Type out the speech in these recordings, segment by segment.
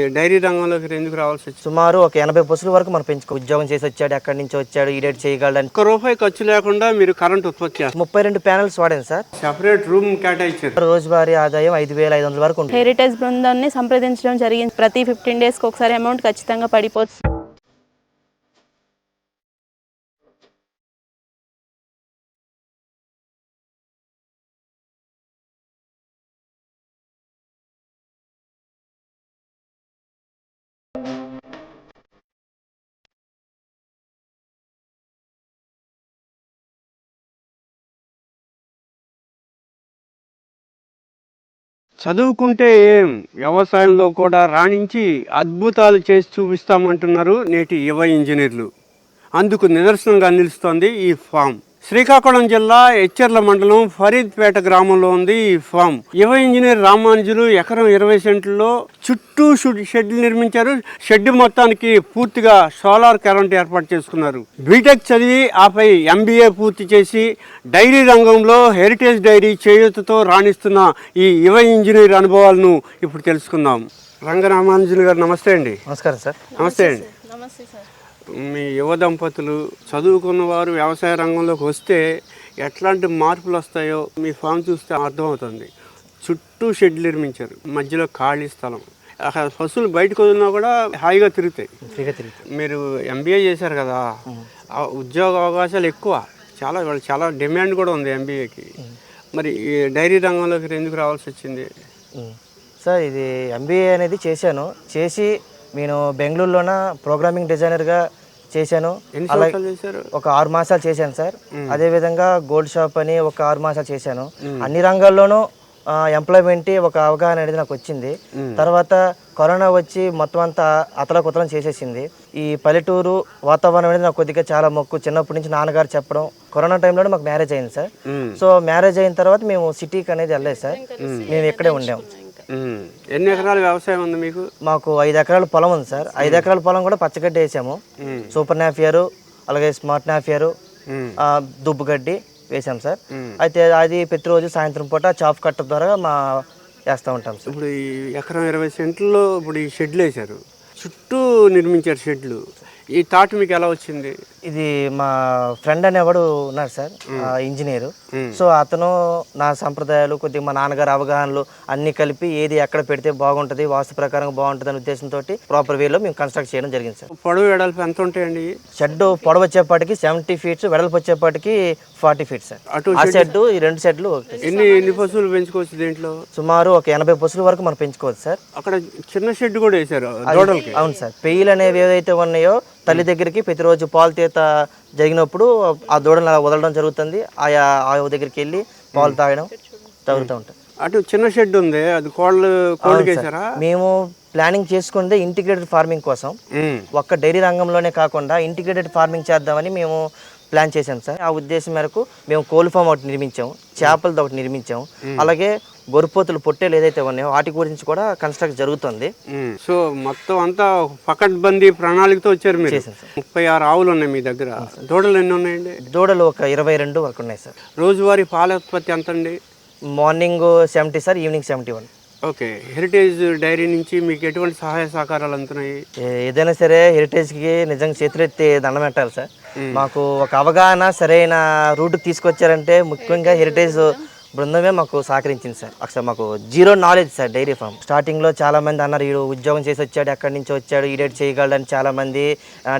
ఈ డైరీ రంగంలోకి ఎందుకు రావాల్సి వచ్చింది? సుమారు ఒక ఎనభై పశువుల వరకు మనం పెంచుకో ఉద్యోగం చేసి వచ్చాడు ఎక్కడి నుంచి వచ్చాడు ఈడేట్ చేయగలడని. ఒక్క రూపాయి ఖర్చు లేకుండా మీరు కరెంట్ ఉత్పత్తి చేస్తారు. ముప్పై రెండు ప్యానల్స్ వాడాను సార్. సెపరేట్ రూమ్ కేటాయించారు. రోజువారీ ఆదాయం ఐదు వేల ఐదు వందల వరకు ఉంటుంది. హెరిటేజ్ బృందాన్ని సంప్రదించడం జరిగింది. ప్రతి ఫిఫ్టీన్ డేస్కి ఒకసారి అమౌంట్ ఖచ్చితంగా పడిపోతుంది. చదువుకుంటే ఏం? వ్యవసాయంలో కూడా రాణించి అద్భుతాలు చేసి చూపిస్తామంటున్నారు నేటి యువ ఇంజనీర్లు. అందుకు నిదర్శనంగా నిలుస్తోంది ఈ ఫామ్. శ్రీకాకుళం జిల్లా ఎచ్చెర్ల మండలం ఫరీద్పేట గ్రామంలో ఉంది ఈ ఫామ్. యువ ఇంజనీర్ రామానుజులు ఎకరం ఇరవై సెంట్లలో చుట్టూ షుడ్- షెడ్లు నిర్మించారు. షెడ్ మొత్తానికి పూర్తిగా సోలార్ కరెంట్ ఏర్పాటు చేసుకున్నారు. బీటెక్ చదివి ఆపై ఎంబీఏ పూర్తి చేసి డైరీ రంగంలో హెరిటేజ్ డైరీ చేయూతతో రాణిస్తున్న ఈ యువ ఇంజనీర్ అనుభవాలను ఇప్పుడు తెలుసుకుందాం. రంగరామానుజులు గారు నమస్తే అండి. నమస్కారం సార్. నమస్తే అండి. నమస్తే సార్. మీ యువ దంపతులు చదువుకున్న వారు వ్యవసాయ రంగంలోకి వస్తే ఎట్లాంటి మార్పులు వస్తాయో మీ ఫామ్ చూస్తే అర్థమవుతుంది. చుట్టూ షెడ్ నిర్మించారు. మధ్యలో ఖాళీ స్థలం. అక్కడ పశువులు బయటకు వదిలినా కూడా హాయిగా తిరుగుతాయి. మీరు ఎంబీఏ చేశారు కదా ఉద్యోగ అవకాశాలు ఎక్కువ. చాలా ఇవాళ చాలా డిమాండ్ కూడా ఉంది ఎంబీఏకి మరి ఈ డైరీ రంగంలోకి ఎందుకు రావాల్సి వచ్చింది. సార్ ఇది ఎంబీఏ అనేది చేశాను. చేసి నేను బెంగళూరులోన ప్రోగ్రామింగ్ డిజైనర్గా చేశాను. అలాగే ఒక ఆరు మాసాలు చేశాను సార్. అదే విధంగా గోల్డ్ షాప్ అని ఒక ఆరు మాసాలు చేశాను. అన్ని రంగాల్లోనూ ఎంప్లాయ్మెంట్ ఒక అవగాహన అనేది నాకు వచ్చింది. తర్వాత కరోనా వచ్చి మొత్తం అంతా అతలకుతలం చేసేసింది. ఈ పల్లెటూరు వాతావరణం అనేది నాకు కొద్దిగా చాలా మొక్కు. చిన్నప్పటి నుంచి నాన్నగారు చెప్పడం కరోనా టైంలోనే మాకు మ్యారేజ్ అయింది సార్. సో మ్యారేజ్ అయిన తర్వాత మేము సిటీకి అనేది వెళ్ళలేదు సార్. మేము ఇక్కడే ఉండాం. మ్మ్. ఎన్ని ఎకరాల వ్యవసాయం ఉంది మీకు? మాకు ఐదు ఎకరాల పొలం ఉంది సార్. ఐదు ఎకరాల పొలం కూడా పచ్చగడ్డి వేసాము. సూపర్ నాఫియరు అలాగే స్మార్ట్ నాఫియరు దుబ్బుగడ్డి వేసాం సార్. అయితే అది ప్రతిరోజు సాయంత్రం పూట చాప్ కట్ట ద్వారా మా వేస్తూ ఉంటాం సార్. ఇప్పుడు ఈ ఎకరం ఇరవై సెంట్లలో ఇప్పుడు ఈ షెడ్లు వేశారు. చుట్టూ నిర్మించారు షెడ్లు. ఈ థాట్ మీకు ఎలా వచ్చింది? ఇది మా ఫ్రెండ్ అనేవాడు ఉన్నారు సార్ ఇంజనీరు. సో అతను నా సంప్రదాయాలు కొద్దిగా మా నాన్నగారు అవగాహనలు అన్ని కలిపి ఏది ఎక్కడ పెడితే బాగుంటుంది వాస్తు ప్రకారం బాగుంటుంది అనే ఉద్దేశంతో ప్రాపర్ వేలో మేము కన్స్ట్రక్ట్ చేయడం జరిగింది సార్. పొడవు వెడల్పు ఎంత ఉంటాయండి? షెడ్ పొడవు వచ్చేపాటికి సెవెంటీ ఫీట్స్ వెడల్పు వచ్చేపాటికి ఫార్టీ ఫీట్స్ సార్. అటు ఆ షెడ్ ఈ రెండు షెడ్లు. ఎన్ని ఎన్ని పశువులు పెంచుకోవచ్చు దీంట్లో? సుమారు ఒక ఎనభై పశువుల వరకు మనం పెంచుకోవచ్చు సార్. అక్కడ చిన్న షెడ్ కూడా దూడలకి. అవును సార్. పెయ్యలు అనేవి ఏవైతే ఉన్నాయో తల్లి దగ్గరికి ప్రతిరోజు పాలు తీత జరిగినప్పుడు ఆ దూడలను అలా వదలడం జరుగుతుంది. ఆయా ఆవు దగ్గరికి వెళ్ళి పాలు తాగడం జరుగుతూ ఉంటుంది. అటు చిన్న షెడ్ ఉంది. అది కోళ్ళు కోళ్ళకి వేశారా మేము ప్లానింగ్ చేసుకుందే ఇంటిగ్రేటెడ్ ఫార్మింగ్ కోసం. ఒక్క డైరీ రంగంలోనే కాకుండా ఇంటిగ్రేటెడ్ ఫార్మింగ్ చేద్దామని మేము ప్లాన్ చేశాం సార్. ఆ ఉద్దేశం మేరకు మేము కోళ్ళ ఫామ్ ఒకటి నిర్మించాము. చేపలది ఒకటి నిర్మించాము. అలాగే గొర్రెపోతులు పొట్టేలు ఏదైతే ఉన్నాయో వాటి గురించి కూడా కన్స్ట్రక్ట్ జరుగుతుంది. సో మొత్తం అంతా పకడ్బందీ ప్రణాళికతో వచ్చారు మీరు. ముప్పై ఆరు ఆవులు ఉన్నాయి మీ దగ్గర. దూడలు ఎన్ని ఉన్నాయండి? దూడలు ఒక ఇరవై రెండు వరకు ఉన్నాయి సార్. రోజువారీ పాల ఉత్పత్తి ఎంత అండి? Morning seventy sir. Evening seventy one. Okay. Heritage dairy నుంచి మీకు ఎటువంటి సహాయ సహకారాలు అందుతున్నాయి? ఏదైనా సరే హెరిటేజ్కి నిజంగా చేతులెత్తి దండం పెట్టాలి సార్. మాకు ఒక అవగాహన సరైన రూట్కి తీసుకొచ్చారంటే ముఖ్యంగా హెరిటేజ్ బృందమే మాకు సహకరించింది సార్. అసలు మాకు zero knowledge sir dairy farm. స్టార్టింగ్లో చాలా మంది అన్నారు ఈడు ఉద్యోగం చేసి వచ్చాడు ఎక్కడి నుంచి వచ్చాడు ఈడేట్ చేయగలడని చాలా మంది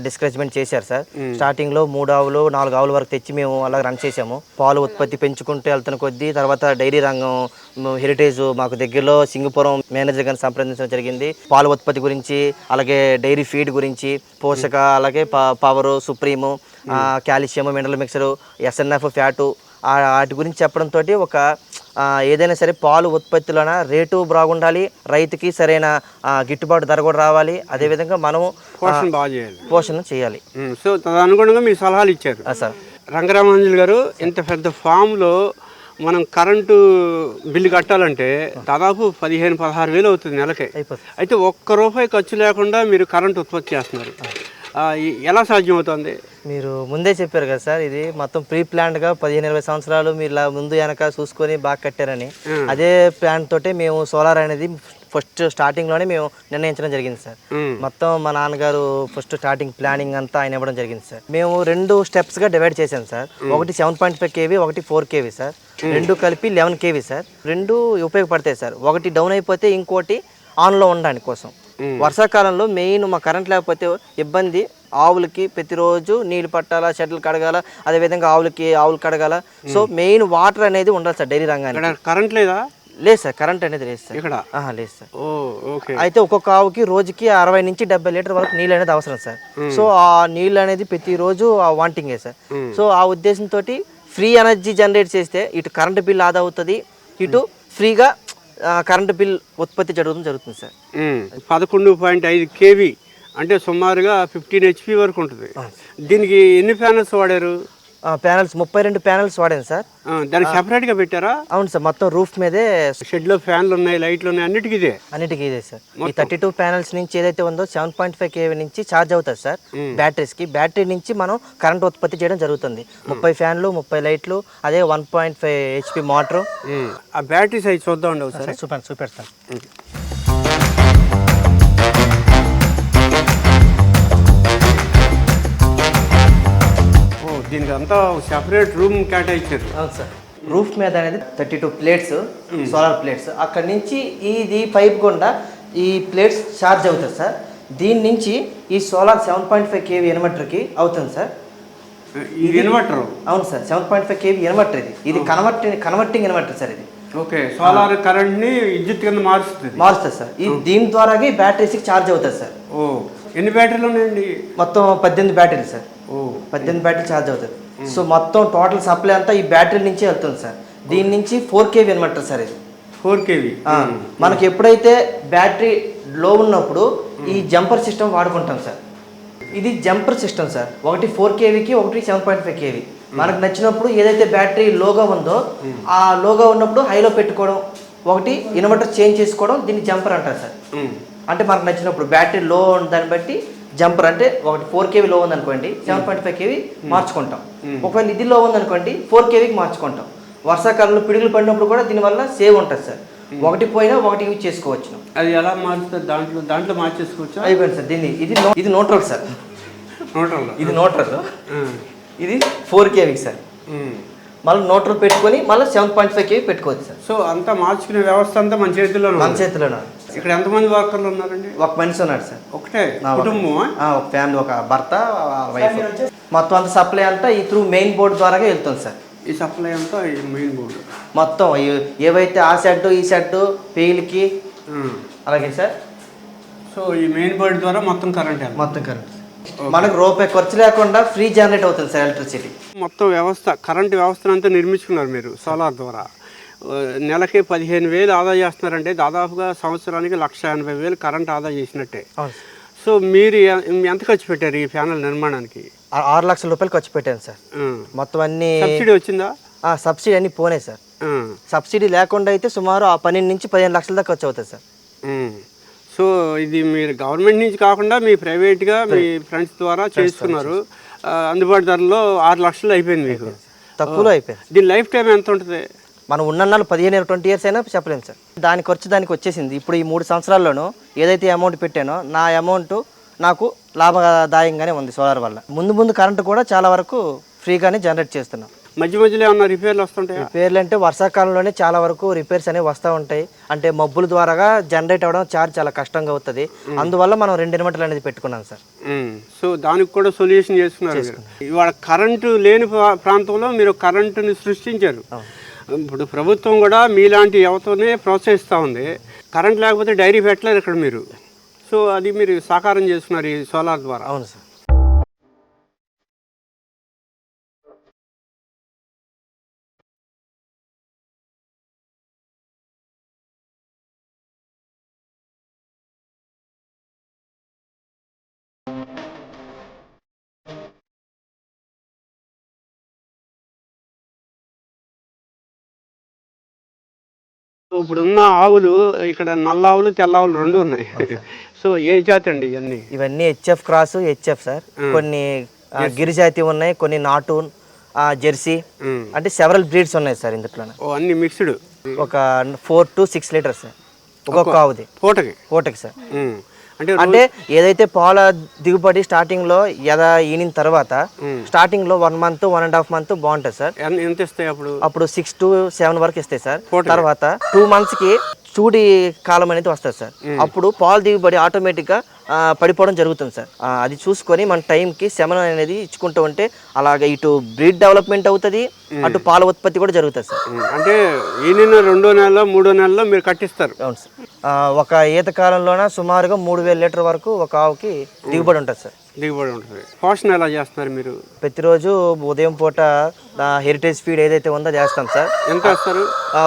డిస్కరేజ్మెంట్ చేశారు సార్. స్టార్టింగ్లో మూడు ఆవులు నాలుగు ఆవుల వరకు తెచ్చి మేము అలా రన్ చేసాము పాలు ఉత్పత్తి పెంచుకుంటూ వెళ్తున్న కొద్దీ తర్వాత డైరీ రంగం హెరిటేజ్ మాకు దగ్గరలో సింగపురం మేనేజర్ గారిని సంప్రదించడం జరిగింది. పాల ఉత్పత్తి గురించి అలాగే డైరీ ఫీడ్ గురించి పోషక అలాగే power supreme calcium mineral mixer SNF fat వాటి గురించి చెప్పడంతో ఒక ఏదైనా సరే పాలు ఉత్పత్తిలోన రేటు బాగుండాలి రైతుకి సరైన గిట్టుబాటు ధర కూడా రావాలి. అదేవిధంగా మనము పోషణ బాగా చేయాలి. పోషణ చేయాలి. సో తదనుగుణంగా మీరు సలహాలు ఇచ్చారు. సార్. రంగరామాంజలి గారు ఇంత పెద్ద ఫామ్లో మనం కరెంటు బిల్లు కట్టాలంటే దాదాపు పదిహేను పదహారు వేలు అవుతుంది నెలకి. అయిపోతుంది. అయితే ఒక్క రూపాయి ఖర్చు లేకుండా మీరు కరెంట్ ఉత్పత్తి చేస్తున్నారు. ఎలా సాధ్యమవుతుంది? మీరు ముందే చెప్పారు కదా సార్ ఇది మొత్తం ప్రీ ప్లాన్డ్గా పదిహేను ఇరవై సంవత్సరాలు మీరు ఇలా ముందు వెనక చూసుకొని బాగా కట్టారని. అదే ప్లాన్ తోటే మేము సోలార్ అనేది ఫస్ట్ స్టార్టింగ్లోనే మేము నిర్ణయించడం జరిగింది సార్. మొత్తం మా నాన్నగారు ఫస్ట్ స్టార్టింగ్ ప్లానింగ్ అంతా ఆయన ఇవ్వడం జరిగింది సార్. మేము రెండు స్టెప్స్గా డివైడ్ చేశాం సార్. ఒకటి సెవెన్ పాయింట్ ఫైవ్ కేవీ ఒకటి ఫోర్ కేవీ సార్. రెండు కలిపి లెవెన్ కేవీ సార్. రెండు ఉపయోగపడతాయి సార్. ఒకటి డౌన్ అయిపోతే ఇంకోటి ఆన్లో ఉండడానికి కోసం. వర్షాకాలంలో మెయిన్ మా కరెంట్ లేకపోతే ఇబ్బంది. ఆవులకి ప్రతిరోజు నీళ్ళు పట్టాలా షెడ్లు కడగాల అదేవిధంగా ఆవులకి ఆవులు కడగాల. సో మెయిన్ వాటర్ అనేది ఉండాలి సార్ డైరీ రంగానికి కరెంట్ లేదా? లేదు సార్ కరెంట్ అనేది లేదు సార్. ఇక్కడ? లేదు సార్. అయితే ఒక్కొక్క ఆవుకి రోజుకి అరవై నుంచి డెబ్బై లీటర్ వరకు నీళ్ళు అనేది అవసరం సార్. సో ఆ నీళ్ళు అనేది ప్రతిరోజు ఆ వాంటింగే సార్. సో ఆ ఉద్దేశంతో ఫ్రీ ఎనర్జీ జనరేట్ చేస్తే ఇటు కరెంటు బిల్ ఆదా అవుతుంది ఇటు ఫ్రీగా కరెంటు బిల్ ఉత్పత్తి జరుగుతుంది జరుగుతుంది సార్. పదకొండు పాయింట్ ఐదు కేవీ అంటే సుమారుగా ఫిఫ్టీన్ హెచ్పి వరకు ఉంటుంది. దీనికి ఎన్ని ప్యానల్స్ వాడారు? ప్యానల్స్ ముప్పై రెండు ప్యానల్స్ వాడాను సార్. ఆ, దానికి సెపరేట్గా పెట్టారా? అవును సార్ మొత్తం రూఫ్ మీదే షెడ్లో ఫ్యాన్లు ఉన్నాయి లైట్లు ఉన్నాయి అన్నిటికీ ఇదే? అన్నిటికీ ఇదే సార్. ఈ థర్టీ టూ ప్యానల్స్ నుంచి ఏదైతే ఉందో సెవెన్ పాయింట్ ఫైవ్ కేవీ నుంచి ఛార్జ్ అవుతుంది సార్ బ్యాటరీస్కి. బ్యాటరీ నుంచి మనం కరెంట్ ఉత్పత్తి చేయడం జరుగుతుంది. ముప్పై ఫ్యాన్లు ముప్పై లైట్లు అదే one point five HP motor. ఆ బ్యాటరీ సైజ్ చూద్దామండి ఒకసారి సూపర్ సూపర్ సార్. అంతా సెపరేట్ రూమ్ కేటాయించారు. అవును సార్. రూఫ్ మీద అనేది thirty two plates solar plates అక్కడి నుంచి ఇది పైప్ గుండా ఈ ప్లేట్స్ ఛార్జ్ అవుతుంది సార్. దీని నుంచి ఈ solar seven point five KV ఇన్వర్టర్కి అవుతుంది సార్. ఇది ఇన్వర్టర్ అవును sir. Seven point five KV inverter ఇది. ఇది కన్వర్టింగ్ కన్వర్టింగ్ ఇన్వర్టర్ సార్ ఇది. ఓకే సోలార్ కరెంట్ని విద్యుత్ కింద మారుస్తుంది. మారుస్తుంది సార్. ఇది దీని ద్వారాగే బ్యాటరీస్కి ఛార్జ్ అవుతుంది సార్. ఓ ఎన్ని బ్యాటరీలు ఉన్నాయండి? మొత్తం పద్దెనిమిది బ్యాటరీలు సార్. పద్దెనిమిది బ్యాటరీ ఛార్జ్ అవుతుంది. సో మొత్తం టోటల్ సప్లై అంతా ఈ బ్యాటరీ నుంచే వెళ్తుంది సార్. దీని నుంచి ఫోర్ కేవీ ఇన్వర్టర్ సార్ ఇది. ఫోర్ కేవీ ఆ, మనకి ఎప్పుడైతే బ్యాటరీ లో ఉన్నప్పుడు ఈ జంపర్ సిస్టమ్ వాడుకుంటాం సార్. ఇది జంపర్ సిస్టమ్ సార్. ఒకటి ఫోర్ కేవీకి ఒకటి సెవెన్ పాయింట్ ఫైవ్ కేవీ మనకు నచ్చినప్పుడు ఏదైతే బ్యాటరీ లోగా ఉందో ఆ లోగా ఉన్నప్పుడు హైలో పెట్టుకోవడం ఒకటి ఇన్వర్టర్ చేంజ్ చేసుకోవడం దీన్ని జంపర్ అంటారు సార్. అంటే మనకు నచ్చినప్పుడు బ్యాటరీ లో ఉన్న దాన్ని బట్టి జంపర్ అంటే ఒకటి ఫోర్ కేవీ లో ఉందనుకోండి సెవెన్ పాయింట్ ఫైవ్ కేవీ మార్చుకుంటాం. ఒకవేళ ఇది లో ఉందనుకోండి ఫోర్ కేవీకి మార్చుకుంటాం. వర్షాకాలంలో పిడుగులు పడినప్పుడు కూడా దీనివల్ల సేవ్ ఉంటుంది సార్. ఒకటి పోయినా ఒకటి యూజ్ చేసుకోవచ్చు అది ఎలా మారుస్తుంది దాంట్లో దాంట్లో మార్చేసుకోవచ్చా? అయిపోయింది సార్ దీన్ని ఇది ఇది నోట్రల్ సార్. నోటర్లో? ఇది నోట్రల్. ఇది ఫోర్ కేవీ సార్. మళ్ళీ నోట్రల్ పెట్టుకొని మళ్ళీ సెవెన్ పాయింట్ ఫైవ్ కేవీ పెట్టుకోవచ్చు సార్. సో అంతా మార్చుకునే వ్యవస్థ అంతా మన చేతిలో మన చేతిలోనే ఉంది. ఇక్కడ ఎంతమంది వర్కర్లు ఉన్నారండి? ఒక మనిషి ఉన్నాడు సార్. ఒకటే? కుటుంబం ఆ, ఒక ఫ్యామిలీ ఒక భర్త వైఫ్ మొత్తం అంత సప్లై అంతా ఈ త్రూ మెయిన్ బోర్డు ద్వారా వెళ్తుంది సార్. ఈ సప్లై అంతా ఈ మెయిన్ బోర్డు. మొత్తం ఏవైతే ఆ షెడ్ ఈ షెడ్ పెయిల్కి అలాగే సార్. సో ఈ మెయిన్ బోర్డు ద్వారా మొత్తం కరెంట్ మొత్తం కరెంట్ మనకు రూపాయి ఖర్చు లేకుండా ఫ్రీ జనరేట్ అవుతుంది సార్ ఎలక్ట్రిసిటీ. మొత్తం వ్యవస్థ కరెంట్ వ్యవస్థను అంతా నిర్మించుకున్నారు మీరు సోలార్ ద్వారా. నెలకి పదిహేను వేలు ఆదా చేస్తున్నారంటే దాదాపుగా సంవత్సరానికి లక్ష ఎనభై వేలు కరెంట్ ఆదా చేసినట్టే. సో మీరు ఎంత ఖర్చు పెట్టారు ఈ ప్యానల్ నిర్మాణానికి? ఆరు లక్షల రూపాయలు ఖర్చు పెట్టాను సార్. మొత్తం అన్ని సబ్సిడీ వచ్చిందా? ఆ, సబ్సిడీ అన్ని పోనే సార్. సబ్సిడీ లేకుండా అయితే సుమారు ఆ పన్నెండు నుంచి పదిహేను లక్షల దాకా ఖర్చు అవుతుంది సార్. సో ఇది మీరు గవర్నమెంట్ నుంచి కాకుండా మీ ప్రైవేట్గా మీ ఫ్రెండ్స్ ద్వారా చేసుకున్నారు ఆ, అందుబాటు ధరలో ఆరు లక్షలు అయిపోయింది మీకు. తక్కువలో అయిపోయింది దీని లైఫ్ టైం ఎంత ఉంటుంది? మనం ఉన్న పదిహేను ట్వంటీ ఇయర్స్ అయినా చెప్పలేము సార్. దాని ఖర్చు దానికి వచ్చేసింది. ఇప్పుడు ఈ మూడు సంవత్సరాల్లోనూ ఏదైతే అమౌంట్ పెట్టానో నా అమౌంట్ నాకు లాభదాయంగానే ఉంది సోలార్ వల్ల. ముందు ముందు కరెంట్ కూడా చాలా వరకు ఫ్రీగానే జనరేట్ చేస్తున్నాం. మధ్య మధ్యలో ఏమన్నా రిపేర్లు వస్తుంటాయా? రిపేర్లు అంటే వర్షాకాలంలోనే చాలా వరకు రిపేర్స్ అనేవి వస్తూ ఉంటాయి. అంటే మబ్బుల ద్వారాగా జనరేట్ అవ్వడం చార్జ్ చాలా కష్టంగా అవుతుంది. అందువల్ల మనం రెండు ఇన్వర్టర్లు అనేది పెట్టుకున్నాం సార్. సో దానికి కూడా సొల్యూషన్ చేసుకున్నారు. ఇవాళ కరెంటు లేని ప్రా- ప్రాంతంలో మీరు కరెంటుని సృష్టించారు. ఇప్పుడు ప్రభుత్వం కూడా మీలాంటి యువతనే ప్రోత్సహిస్తూ ఉంది. కరెంట్ లేకపోతే డైరీ పెట్టలేరు ఇక్కడ మీరు? సో అది మీరు సాకారం చేసుకున్నారు ఈ సోలార్ ద్వారా. అవును సార్. ఇప్పుడున్న ఆవులు ఇక్కడ నల్ల ఆవులు తెల్ల ఆవులు రెండు ఉన్నాయి. సో ఏ జాతి అండి ఇవన్నీ? ఇవన్నీ హెచ్ఎఫ్ క్రాస్ హెచ్ఎఫ్ సార్ కొన్ని గిరిజాతి ఉన్నాయి కొన్ని నాటు ఆ, జెర్సీ. అంటే సెవరల్ బ్రీడ్స్ ఉన్నాయి సార్ ఇందులో అన్ని మిక్స్డ్ ఒక ఫోర్ టు సిక్స్ లీటర్స్ ఒక్కొక్క ఆవుది. పూటకి? పూటకి సార్. అంటే అంటే ఏదైతే పాల దిగుబడి స్టార్టింగ్లో ఎద ఈనిన తర్వాత స్టార్టింగ్లో one month one and half month బాగుంటుంది సార్. ఎంత ఇస్తాయి అప్పుడు? అప్పుడు సిక్స్ టు సెవెన్ వరకు ఇస్తాయి సార్. తర్వాత టూ మంత్స్కి చూడి కాలం అనేది వస్తుంది సార్. అప్పుడు పాలు దిగుబడి ఆటోమేటిక్గా పడిపోవడం జరుగుతుంది సార్. అది చూసుకొని మన టైంకి శమనం అనేది ఇచ్చుకుంటూ ఉంటే అలాగే ఇటు బ్రీడ్ డెవలప్మెంట్ అవుతుంది అటు పాల ఉత్పత్తి కూడా జరుగుతుంది సార్. అంటే ఈయన రెండో నెలలో మూడో నెలలో మీరు కట్టిస్తారు. అవును సార్. ఒక ఈత కాలంలోన సుమారుగా మూడు వేల లీటర్ వరకు ఒక ఆవుకి దిగుబడి ఉంటుంది సార్. దిగుబడి ఉంటుంది. పోషణ ఎలా చేస్తున్నారు మీరు? ప్రతిరోజు ఉదయం పూట హెరిటేజ్ ఫీడ్ ఏదైతే ఉందో చేస్తాం సార్. ఎంత వేస్తారు?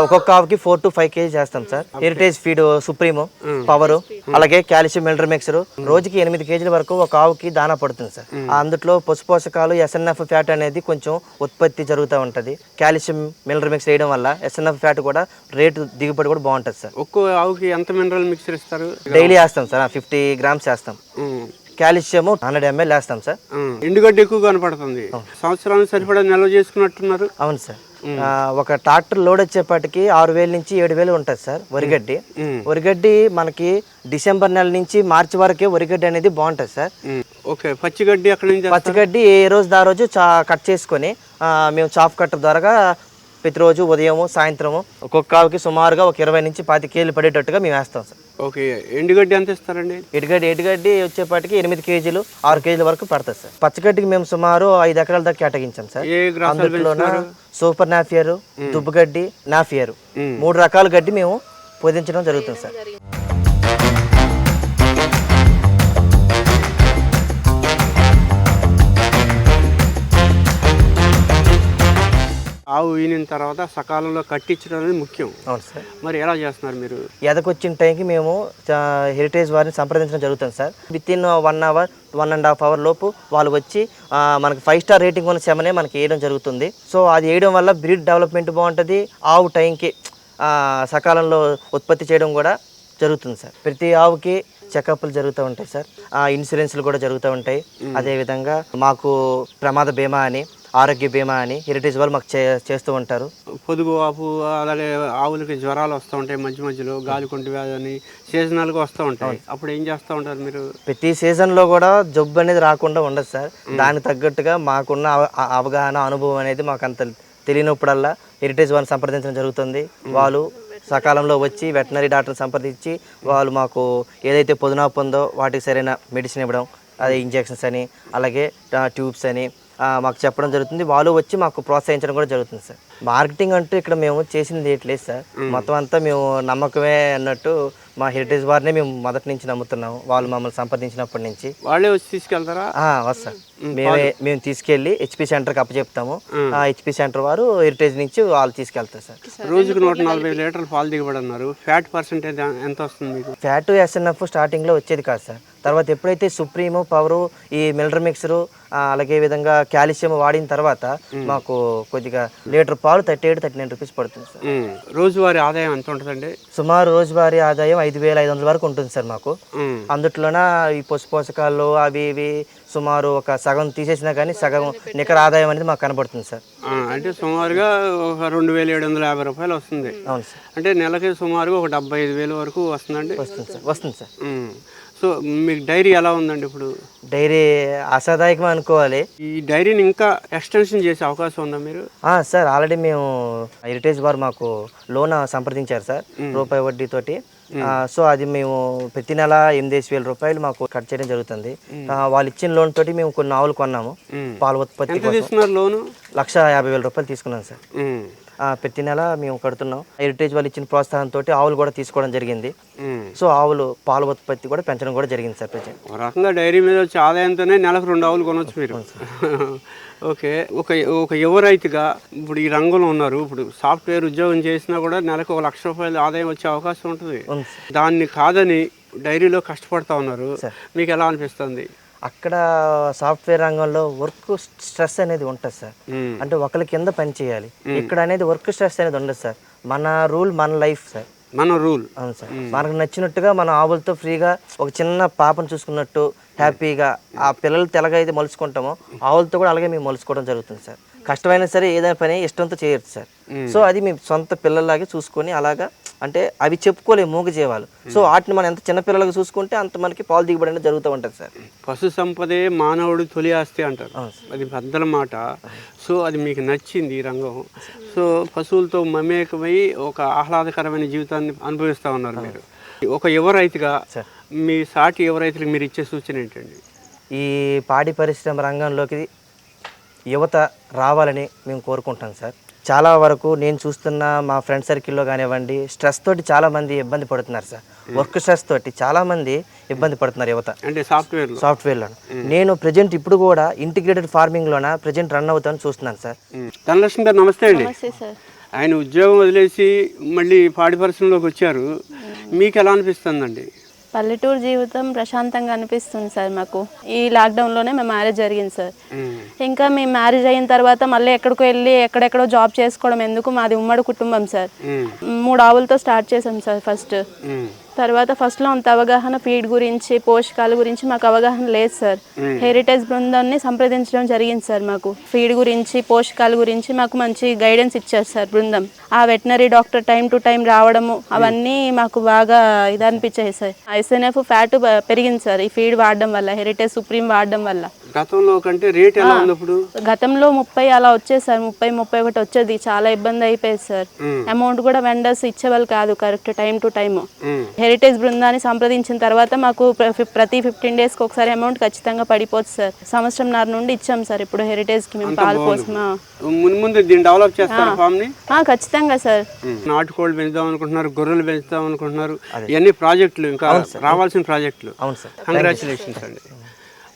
ఒక్కొక్క ఆవుకి ఫోర్ టు ఫైవ్ కేజీ చేస్తాం sir. Heritage feed supreme power అలాగే కాల్షియం మినరల్ మిక్సర్ రోజుకి ఎనిమిది కేజీల వరకు ఒక ఆవుకి దానా పడుతుంది సార్. అందులో పశు పోషకాలు ఎస్ఎన్ఎఫ్ ఫ్యాట్ అనేది కొంచెం ఉత్పత్తి జరుగుతూ ఉంటుంది. కాల్షియం మినరల్ మిక్స్ వేయడం వల్ల ఎస్ఎన్ఎఫ్ ఫ్యాట్ కూడా రేటు దిగుబడి కూడా బాగుంటుంది సార్. ఒక్కో ఆవుకి ఎంత మినరల్ మిక్చర్ ఇస్తారు డైలీ వేస్తాం సార్ ఫిఫ్టీ గ్రామ్స్ వేస్తాం. కాల్షియం హండ్రెడ్ ఎంఎల్ వేస్తాం సార్. ఎండుగడ్డి ఎక్కువ కనపడుతుంది సంవత్సరానికి సరిపడా నిల్వ చేసుకున్నట్టున్నారు. అవును సార్. ఒక ట్రాక్టర్ లోడ్ వచ్చేపాటికి ఆరు వేల నుంచి ఏడు వేలు ఉంటుంది సార్ వరిగడ్డి. వరిగడ్డి మనకి డిసెంబర్ నెల నుంచి మార్చి వరకే వరిగడ్డి అనేది బాగుంటుంది సార్. ఓకే పచ్చిగడ్డి అక్కడి నుంచి పచ్చిగడ్డి ఏ రోజు దా రోజు చా కట్ చేసుకొని మేము చాప్ కట్ట ద్వారా ప్రతిరోజు ఉదయము సాయంత్రము ఒక్కొక్క ఆవుకి సుమారుగా ఒక ఇరవై నుంచి పాతి కేజీలు పడేటట్టుగా మేము వేస్తాం సార్. ఓకే ఎండుగడ్డి ఎంత ఇస్తారండి? ఎటుగడ్డి ఎటుగడ్డి వచ్చేపాటికి ఎనిమిది కేజీలు ఆరు కేజీల వరకు పడుతుంది సార్. పచ్చిగడ్డికి మేము సుమారు ఐదు ఎకరాల దాకా కేటాయించాం సార్. అందులోన సూపర్ నాఫియర్ దుబ్బగడ్డి నాఫియర్. మూడు రకాల గడ్డి మేము పొదించడం జరుగుతుంది సార్. ఆవు ఈనిన తర్వాత సకాలంలో కట్టించడం అనేది ముఖ్యం. అవును సార్. మరి ఎలా చేస్తున్నారు మీరు? ఎదకొచ్చిన టైంకి మేము హెరిటేజ్ వారిని సంప్రదించడం జరుగుతుంది sir. Within one hour one and half hour లోపు వాళ్ళు వచ్చి ఆ, మనకి ఫైవ్ స్టార్ రేటింగ్ ఉన్న సెమనే మనకి వేయడం జరుగుతుంది. సో అది వేయడం వల్ల బ్రీడ్ డెవలప్మెంట్ బాగుంటుంది ఆవు టైంకి ఆ, సకాలంలో ఉత్పత్తి చేయడం కూడా జరుగుతుంది సార్. ప్రతి ఆవుకి చెకప్లు జరుగుతూ ఉంటాయి సార్. ఆ, ఇన్సూరెన్స్లు కూడా జరుగుతూ ఉంటాయి. అదేవిధంగా మాకు ప్రమాద బీమా అని ఆరోగ్య బీమా అని హెరిటేజ్ వాళ్ళు మాకు చే చేస్తూ ఉంటారు. పొదుగు ఆపు అలాగే ఆవులకి జ్వరాలు వస్తూ ఉంటాయి మధ్య మధ్యలో గాలికొంటి వ్యాధి అని సీజనల్గా వస్తూ ఉంటాయి. అప్పుడు ఏం చేస్తూ ఉంటారు మీరు? ప్రతి సీజన్లో కూడా జబ్బు అనేది రాకుండా ఉండదు సార్. దానికి తగ్గట్టుగా మాకున్న అవగాహన అనుభవం అనేది మాకు అంత తెలియనప్పుడల్లా హెరిటేజ్ వారిని సంప్రదించడం జరుగుతుంది. వాళ్ళు సకాలంలో వచ్చి వెటనరీ డాక్టర్ని సంప్రదించి వాళ్ళు మాకు ఏదైతే పొదునాపు ఉందో వాటికి సరైన మెడిసిన్ ఇవ్వడం అదే ఇంజెక్షన్స్ అని అలాగే ట్యూబ్స్ అని మాకు చెప్పడం జరుగుతుంది. వాళ్ళు వచ్చి మాకు ప్రోత్సహించడం కూడా జరుగుతుంది సార్. మార్కెటింగ్ అంటూ ఇక్కడ మేము చేసింది ఏట్లేదు సార్. మొత్తం అంతా మేము నమ్మకమే అన్నట్టు మా హెరిటేజ్ వారినే మేము మొదటి నుంచి నమ్ముతున్నాము. వాళ్ళు మమ్మల్ని సంప్రదించినప్పటి నుంచి. వాళ్ళే వచ్చి తీసుకెళ్తారా? ఆ, వస్తారు మేమే. మేము తీసుకెళ్ళి హెచ్పి సెంటర్కి అప్పచెప్తాము. ఆ హెచ్పి సెంటర్ వారు హెరిటేజ్ నుంచి వాళ్ళు తీసుకెళ్తారు సార్. రోజుకు నూట నలభై లీటర్లు పాలు దిగబడి అన్నారు ఫ్యాట్ పర్సెంటేజ్ ఎంత వస్తుంది మీకు? ఫ్యాట్ ఎస్ఎన్ఎఫ్ స్టార్టింగ్లో వచ్చేది కాదు సార్. తర్వాత ఎప్పుడైతే సుప్రీము పవరు ఈ మిల్డర్ మిక్సరు అలాగే విధంగా కాల్షియం వాడిన తర్వాత మాకు కొద్దిగా లీటర్ పాలు thirty eight thirty nine rupees పడుతుంది సార్. రోజువారీ ఆదాయం ఎంత ఉంటుందండి? సుమారు రోజువారీ ఆదాయం ఐదు వేల ఐదు వందల వరకు ఉంటుంది సార్ మాకు. అందుట్లోన ఈ పశు పోషకాలు అవి ఇవి సుమారు ఒక సగం తీసేసినా కానీ సగం నికర ఆదాయం అనేది మాకు కనబడుతుంది సార్. అంటే సుమారుగా ఒక రెండు వేల ఏడు వందల యాభై రూపాయలు వస్తుంది. అవును సార్. అంటే నెలకి సుమారుగా ఒక డెబ్బై ఐదు వేలు వరకు వస్తుందండి? వస్తుంది సార్ వస్తుంది సార్. సో మీకు డైరీ ఎలా ఉందండి ఇప్పుడు? డైరీ ఆశాదాయకం అనుకోవాలి. ఈ డైరీని ఇంకా ఎక్స్టెన్షన్ చేసే అవకాశం ఉందా మీరు? సార్ ఆల్రెడీ మేము హెరిటేజ్ వారు మాకు లోన్ సంప్రదించారు సార్ రూపాయి వడ్డీతోటి సో అది మేము ప్రతి నెల ఎనిమిది వేల రూపాయలు మాకు కట్ చేయడం జరుగుతుంది. వాళ్ళు ఇచ్చిన లోన్ తోటి మేము కొన్ని ఆవులు కొన్నాము. పాల ఉత్పత్తి లోను? లక్ష యాభై వేల రూపాయలు తీసుకున్నాం సార్. ప్రతి నెల మేము కడుతున్నాం. హెరిటేజ్ వాళ్ళు ఇచ్చిన ప్రోత్సాహంతో ఆవులు కూడా తీసుకోవడం జరిగింది. సో ఆవులు పాల ఉత్పత్తి కూడా పెంచడం కూడా జరిగింది సార్ ప్రజెంట్. ఒక రకంగా డైరీ మీద వచ్చే ఆదాయంతోనే నెలకు రెండు ఆవులు కొనవచ్చు మీరు. ఓకే. ఒక ఒక యువ రైతుగా ఇప్పుడు ఈ రంగంలో ఉన్నారు. ఇప్పుడు సాఫ్ట్వేర్ ఉద్యోగం చేసినా కూడా నెలకు ఒక లక్ష రూపాయలు ఆదాయం వచ్చే అవకాశం ఉంటుంది. దాన్ని కాదని డైరీలో కష్టపడతా ఉన్నారు. మీకు ఎలా అనిపిస్తుంది? అక్కడ సాఫ్ట్వేర్ రంగంలో వర్క్ స్ట్రెస్ అనేది ఉంటుంది సార్. అంటే ఒకరి కింద పని చేయాలి. ఇక్కడ అనేది వర్క్ స్ట్రెస్ అనేది ఉండదు సార్. మన రూల్ మన లైఫ్ సార్. మన రూల్. అవును సార్. మనకు నచ్చినట్టుగా మన ఆవులతో ఫ్రీగా ఒక చిన్న పాపను చూసుకున్నట్టు హ్యాపీగా ఆ పిల్లలు తెలగైతే మలుచుకుంటామో ఆవులతో కూడా అలాగే మేము మలుచుకోవడం జరుగుతుంది సార్. కష్టమైనా సరే ఏదైనా పని ఇష్టంతో చేయొచ్చు సార్. సో అది మీ సొంత పిల్లల్లాగే చూసుకొని అలాగా అంటే అవి చెప్పుకోలేము మూగ జీవాలు. సో వాటిని మనం ఎంత చిన్నపిల్లలకు చూసుకుంటే అంత మనకి పాలు దిగుబడి అనేది జరుగుతూ ఉంటుంది సార్. పశు సంపదే మానవుడు తొలి ఆస్తి అంటారు. అది పెద్దల మాట. సో అది మీకు నచ్చింది ఈ రంగం. సో పశువులతో మమేకమై ఒక ఆహ్లాదకరమైన జీవితాన్ని అనుభవిస్తూ ఉన్నారు మీరు. ఒక యువ రైతుగా. మీ సాటి యువ రైతులకు మీరు ఇచ్చే సూచన ఏంటండి? ఈ పాడి పరిశ్రమ రంగంలోకి యువత రావాలని మేము కోరుకుంటాం సార్. చాలా వరకు నేను చూస్తున్న మా ఫ్రెండ్ సర్కిల్లో కానివ్వండి స్ట్రెస్ తోటి చాలా మంది ఇబ్బంది పడుతున్నారు సార్. వర్క్ స్ట్రెస్ తోటి చాలా మంది ఇబ్బంది పడుతున్నారు యువత. అంటే సాఫ్ట్వేర్లో సాఫ్ట్వేర్లో నేను ప్రజెంట్ ఇప్పుడు కూడా ఇంటిగ్రేటెడ్ ఫార్మింగ్లోన ప్రజెంట్ రన్ అవుతాను చూస్తున్నాను సార్. ధనలక్ష్మి గారు నమస్తే అండి. నమస్తే సార్. ఆయన ఉద్యోగం వదిలేసి మళ్ళీ పాడి పరిశ్రమలోకి వచ్చారు. మీకు ఎలా అనిపిస్తుందండి? పల్లెటూరు జీవితం ప్రశాంతంగా అనిపిస్తుంది సార్ మాకు. ఈ లాక్డౌన్లోనే మా మ్యారేజ్ జరిగింది సార్. ఇంకా మేము మ్యారేజ్ అయిన తర్వాత మళ్ళీ ఎక్కడికో వెళ్ళి ఎక్కడెక్కడో జాబ్ చేసుకోవడం ఎందుకు మాది ఉమ్మడి కుటుంబం సార్. మూడు ఆవులతో స్టార్ట్ చేసాం సార్ ఫస్ట్. తర్వాత ఫస్ట్లో అంత అవగాహన ఫీడ్ గురించి పోషకాల గురించి మాకు అవగాహన లేదు సార్ హెరిటేజ్ బృందాన్ని సంప్రదించడం జరిగింది సార్ మాకు. ఫీడ్ గురించి పోషకాల గురించి మాకు మంచి గైడెన్స్ ఇచ్చారు సార్ బృందం. ఆ veterinary doctor time to time రావడము అవన్నీ మాకు బాగా ఇది అనిపించాయి సార్ ఐసీఎన్ఎఫ్ ఫ్యాట్ పెరిగింది సార్ ఈ ఫీడ్ వాడడం వల్ల హెరిటేజ్ సుప్రీం వాడడం వల్ల. గతంలో కంటే రేట్ ఎలా ఉంది ఇప్పుడు గతంలో ముప్పై అలా వచ్చేది సార్. ముప్పై ముప్పై ఒకటి వచ్చేది. చాలా ఇబ్బంది అయిపోయేది సార్. అమౌంట్ కూడా వెండర్స్ ఇచ్చేవాళ్ళు కాదు. Correct time to time. Heritage బృందాన్ని సంప్రదించిన తర్వాత మాకు ప్రతి ఫిఫ్టీన్ డేస్కి ఒకసారి అమౌంట్ ఖచ్చితంగా పడిపోతుంది సార్. సంవత్సరంన్నర నుండి ఇచ్చాం సార్. ఇప్పుడు హెరిటేజ్కి మేము పాలు కోసమా ముందు దీన్ని డెవలప్ చేస్తారు ఖచ్చితంగా సార్. నాటుకోళ్ళు పెంచుదాం అనుకుంటున్నారు గొర్రెలు పెంచుదాం అనుకుంటున్నారు. ఇవన్నీ ప్రాజెక్టులు. ఇంకా రావాల్సిన ప్రాజెక్టులు. అవును సార్. కంగ్రాచులేషన్స్ అండి.